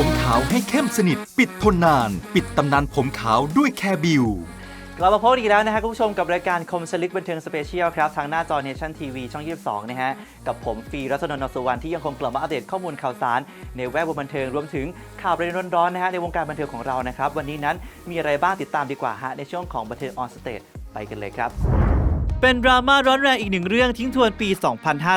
ผมขาวให้เข้มสนิท ปิดทนนาน ปิดตำนานผมขาวด้วยแคบิวกลับมาพบอีกแล้วนะฮะคุณผู้ชมกับรายการคมสลิกบันเทิงสเปเชียลครับ ทางหน้าจอเนชั่นทีวีช่อง 22 นะฮะ กับผมฟีรัตนนท์สุวรรณที่ยังคงกลับมาอัปเดตข้อมูลข่าวสาร ในแวดวงบันเทิงรวมถึงข่าวประเด็นร้อนๆนะฮะในวงการบันเทิงของเรานะครับ วันนี้นั้นมีอะไรบ้างติดตามดีกว่าฮะในช่วงของบันเทิงออนสเตจไปกันเลยครับ เป็นดราม่าร้อนแรงอีกหนึ่งเรื่องทิ้งทวนปี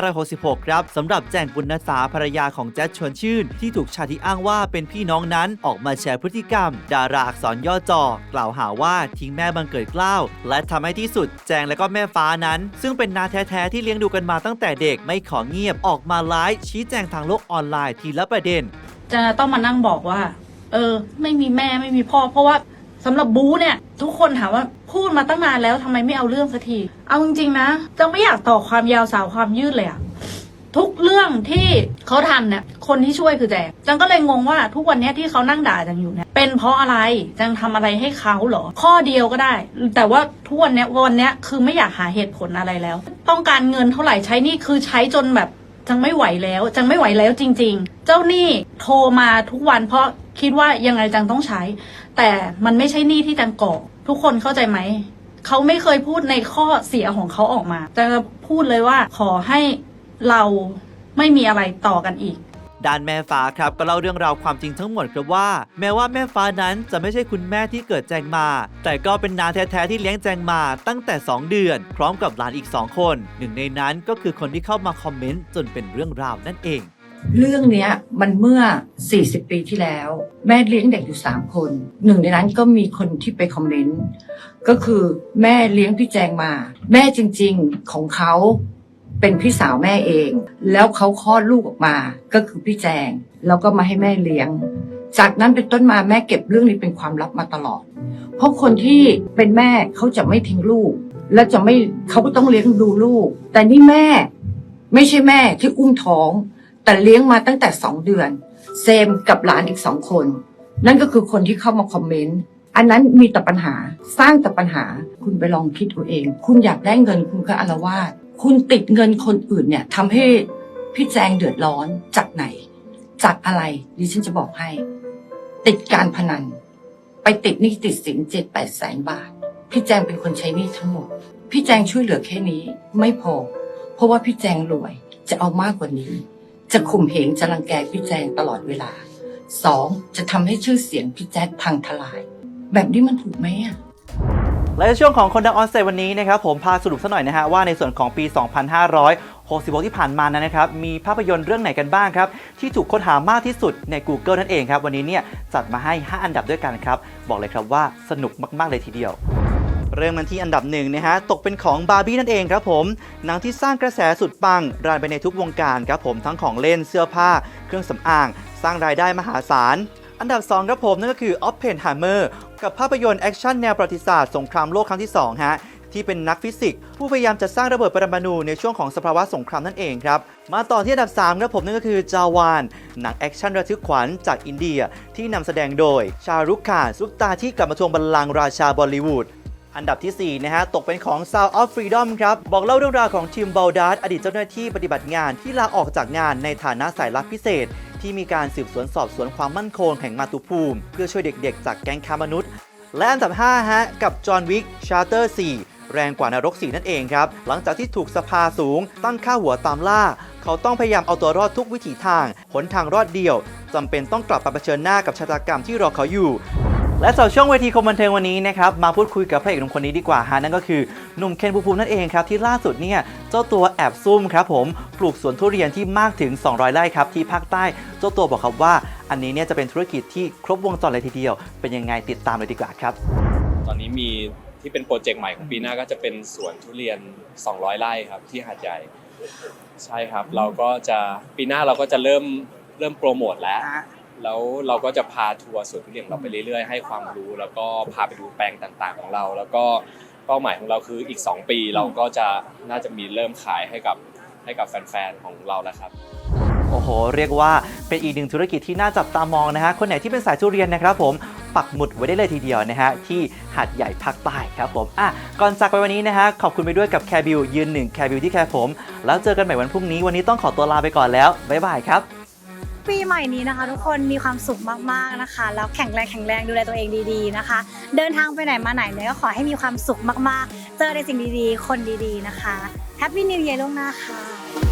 2566 ครับสำหรับแจงบุญนสาภรรยาของแจ๊ดชวนชื่น ที่ถูกชายที่อ้างว่าเป็นพี่น้องนั้นออกมาแชร์พฤติกรรม ดาราอักษรย่อจอ กล่าวหาว่าทิ้งแม่บังเกิดกล้าว และทำให้ที่สุดแจงและก็แม่ฟ้านั้น ซึ่งเป็นนาแท้ๆที่เลี้ยงดูกันมาตั้งแต่เด็กไม่ขอเงียบออกมาไลฟ์ชี้แจงทางโลกออนไลน์ทีละประเด็น จะต้องมานั่งบอกว่า เออ ไม่มีแม่ไม่มีพ่อ เพราะว่าสำหรับบูเนี่ยทุกคนถามว่า พูดมาตั้งนานแล้วทำไมไม่เอาเรื่องสักที เอาจริงๆนะจังไม่อยากต่อความยาวสาวความยืดเลยอะทุกเรื่องที่เขาทำเนี่ยคนที่ช่วยคือแจงจังก็เลยงงว่าทุกวันนี้ที่เขานั่งด่าจังอยู่เนี่ยเป็นเพราะอะไรจังทำอะไรให้เขาเหรอ ข้อเดียวก็ได้ แต่ว่าทุกวันนี้วันนี้คือไม่อยากหาเหตุผลอะไรแล้ว ต้องการเงินเท่าไหร่ใช้นี่คือใช้จนแบบจังไม่ไหวแล้ว จังไม่ไหวแล้วจริง ๆ เจ้าหนี้โทรมาทุกวันเพราะคิดว่ายังไงจังต้องใช้ แต่มันไม่ใช่หนี้ที่จังก่อ ทุกคนเข้าใจไหม เขาไม่เคยพูดในข้อเสียของเขาออกมาจะพูดเลยว่าขอให้เราไม่มีอะไรต่อกันอีกด้านแม่ฟ้าครับก็เล่าเรื่องราวความจริงทั้งหมดครับว่า แม้ว่าแม่ฟ้านั้นจะไม่ใช่คุณแม่ที่เกิดแจงมา แต่ก็เป็นนาแท้ๆที่เลี้ยงแจงมาตั้งแต่ 2 เดือน พร้อมกับหลานอีก 2 คน หนึ่งในนั้นก็คือคนที่เข้ามาคอมเมนต์จนเป็นเรื่องราวนั่นเอง เรื่องเนี้ยมันเมื่อ 40 ปีที่แล้ว แม่เลี้ยงเด็กอยู่ 3 คน หนึ่งในนั้นก็มีคนที่ไปคอมเมนต์ ก็คือแม่เลี้ยงพี่แจงมา แม่จริงๆของเขาเป็นพี่สาวแม่เอง แล้วเขาคลอดลูกออกมาก็คือพี่แจง แล้วก็มาให้แม่เลี้ยง จากนั้นเป็นต้นมาแม่เก็บเรื่องนี้เป็นความลับมาตลอด เพราะคนที่เป็นแม่เขาจะไม่ทิ้งลูก และจะไม่เขาก็ต้องเลี้ยงดูลูก แต่นี่แม่ไม่ใช่แม่ที่อุ้มท้อง แต่เลี้ยงมาตั้งแต่สองเดือน เซมกับหลานอีกสองคน นั่นก็คือคนที่เข้ามาคอมเมนต์อันนั้นมีแต่ปัญหาสร้างแต่ปัญหาคุณไปลองคิดเอาเอง คุณอยากได้เงินคุณก็อารวาสคุณติดเงินคนอื่นเนี่ยทำให้พี่แจงเดือดร้อนจากไหน จากอะไรดิฉันจะบอกให้ ติดการพนัน ไปติดหนี้ติดสินเจ็ดแปดแสนบาท พี่แจงเป็นคนใช้หนี้ทั้งหมด พี่แจงช่วยเหลือแค่นี้ไม่พอ เพราะว่าพี่แจงรวยจะเอามากกว่านี้ จะข่มเหงจะรังแกพี่แจงตลอดเวลาสองจะทำให้ชื่อเสียงพี่แจ๊ดพังทลาย แบบนี้มันถูกไหมอะและในช่วงของคนดังออนเซวันนี้นะครับผมพาสรุปสักหน่อยนะฮะว่าในส่วนของปี 2566 ที่ผ่านมานั้นนะครับมีภาพยนตร์เรื่องไหนกันบ้างครับ ที่ถูกค้นหามากที่สุดใน Google นั่นเองครับ วันนี้เนี่ยจัดมาให้ 5 อันดับด้วยกันครับ บอกเลยครับว่าสนุกมาก ๆ เลยทีเดียว เริ่มกันที่อันดับหนึ่งนะฮะตกเป็นของบาร์บี้นั่นเองครับผมหนังที่สร้างกระแสสุดปังรานไปในทุกวงการครับผมทั้งของเล่นเสื้อผ้า เครื่องสำอาง สร้างรายได้มหาศาล อันดับ 2 ครับผมนั่นก็คือ Oppenheimer กับภาพยนตร์แอคชั่นแนวประวัติศาสตร์สงครามโลกครั้งที่2ฮะที่เป็นนักฟิสิกส์ผู้พยายามจะสร้างระเบิดปรมาณูในช่วงของสภาวะสงครามนั่นเองครับ มาต่อที่อันดับ 3 ครับผมนั่นก็คือจาวาน หนังแอคชั่นระทึกขวัญจากอินเดียที่นำแสดงโดย ชารุกขานซุปตาที่กลับมาทวงบัลลังก์ราชาบอลลีวูด อันดับทีสี่ 4 นะฮะ ตกเป็นของ Sound of Freedom ครับ บอกเล่าเรื่องราวของทีมบลดาร์อดีตเจ้าหน้าที่ปฏิบัติงานที่ลาออกจากงานในฐานะสายลับพิเศษ ที่มีการสืบสวนสอบสวนความมั่นคงแห่งมาตุภูมิ เพื่อช่วยเด็กๆ จากแก๊งค้ามนุษย์ และอันดับ 5 ฮะ กับจอห์นวิกชาร์เตอร์ 4 แรงกว่านรก4นั่นเองครับ หลังจากที่ถูกสภาสูง ตั้งค่าหัวตามล่า เขาต้องพยายามเอาตัวรอดทุกวิถีทางหนทางรอดเดียวจำเป็นต้องกลับมาเผชิญหน้ากับชะตากรรมที่รอเขาอยู่ และสำหรับช่วงเวทีคมบันเทิงวันนี้นะครับมาพูดคุยกับพระเอกหนุ่มคนนี้ดีกว่าฮะนั่นก็คือหนุ่มเคนภูมิภูมินั่นเองครับที่ล่าสุดเนี่ยเจ้าตัวแอบซุ่มครับผมปลูกสวนทุเรียนที่มากถึง 200 ไร่ครับที่ภาคใต้เจ้าตัวบอกครับว่า อันนี้เนี่ยจะเป็นธุรกิจที่ครบวงจรเลยทีเดียว เป็นยังไงติดตามเลยดีกว่าครับ ตอนนี้มีที่เป็นโปรเจกต์ใหม่ของปีหน้าก็จะเป็นสวนทุเรียน 200 ไร่ครับที่หาดใหญ่ใช่ครับ เราก็จะปีหน้าเราก็จะเริ่มเริ่มโปรโมทแล้ว แล้วเราก็จะพาทัวร์สวนทุเรียนของเราไปเรื่อยๆ ให้ความรู้ แล้วก็พาไปดูแปลงต่างๆ ของเรา แล้วก็เป้าหมายของเราคืออีก 2 ปีเราก็จะน่าจะมีเริ่มขายให้กับให้กับแฟนๆของเราแล้วครับ โอ้โห เรียกว่าเป็นอีกหนึ่งธุรกิจที่น่าจับตามองนะฮะ คนไหนที่เป็นสายทุเรียนนะครับผม ปักหมุดไว้ได้เลยทีเดียวนะฮะ ที่หาดใหญ่ภาคใต้ครับผม อะ ก่อนจากไปวันนี้นะฮะ ขอบคุณไปด้วยกับแคบิวยืนหนึ่งแคบิวที่แคร์ผม แล้วเจอกันใหม่วันพรุ่งนี้ วันนี้ต้องขอตัวลาไปก่อนแล้ว บ๊ายบายครับบ๊ ปีใหม่นี้นะคะ ทุกคนมีความสุขมากๆนะคะ แล้วแข็งแรงแข็งแรงดูแลตัวเองดีๆนะคะ เดินทางไปไหนมาไหนเนี่ยก็ขอให้มีความสุขมากๆ เจอในสิ่งดีๆ คนดีๆนะคะแฮปปี้นิวเยียร์ล่วงหน้าค่ะ